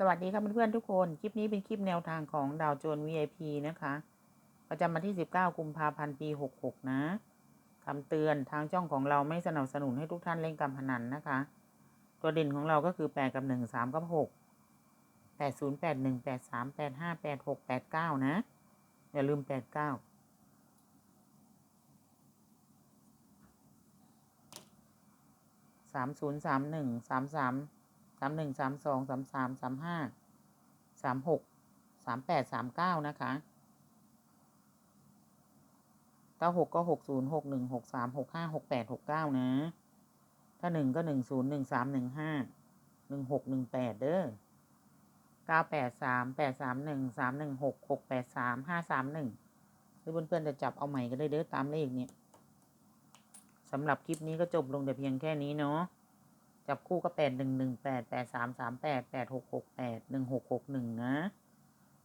สวัสดีครับเพื่อนๆทุกคน คลิปนี้เป็นคลิปแนวทางของดาวโจน VIP นะคะ ประจำวันที่ 19 กุมภาพันธ์ ปี 66 นะคำเตือนทางช่องของเราไม่สนับสนุนให้ทุกท่านเล่นการพนันนะคะ ตัวเด่นของเราก็คือ 8 กับ 1 3 กับ 6 8 0 8 1 8 3 8 5 8 6 8 9 นะ อย่าลืม 89สามศูนย์สามหนึ่ง สามหนึ่งสามสองสามสามสามห้าสามหกสามแปดสามเก้านะคะเก้าหกก็หกศูนย์หกหนึ่งหกสามหกห้าหกแปดหกเก้านะ ถ้าหนึ่งก็หนึ่งศูนย์หนึ่งสามหนึ่งห้าหนึ่งหกหนึ่งแปดเด้อเก้าแปดสามแปดสามหนึ่งสามหนึ่งหกหกแปดสามห้าสามหนึ่งหรือเพื่อนๆจะจับเอาใหม่ก็ได้เด้อตามเลขเนี่ยสำหรับคลิปนี้ก็จบลงแต่เพียงแค่นี้เนาะ จับคู่ก็แปดหนึ่งหนึ่งแปดแปดสามสามแปดแปดหกหกแปดหนึ่งหกหกหนึ่งนะ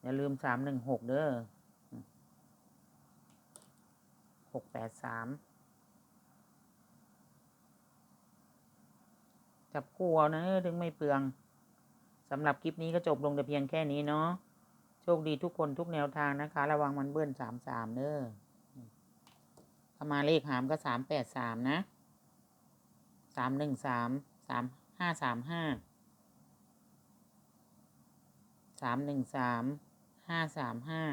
อย่าลืมสามหนึ่งหกเด้อหกแปดสามจับคู่เอานะถึงไม่เปลืองสำหรับคลิปนี้ก็จบลงแต่เพียงแค่นี้เนาะโชคดีทุกคนทุกแนวทางนะคะ ระวังมันเบิ้ลสามสามเด้อถ้ามาเลขหามก็สามแปดสามนะสามหนึ่งสาม สามห้าสามห้าสามหนึ่งสามห้าสามห้า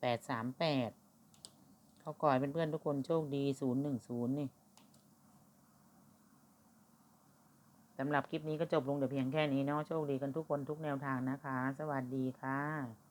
แปดสามแปดเขาก่อยเป็นเพื่อนทุกคนโชคดีศูนย์หนึ่งศูนย์นี่สำหรับคลิปนี้ก็จบลงแต่เพียงแค่นี้เนาะโชคดีกันทุกคนทุกแนวทางนะคะ สวัสดีค่ะ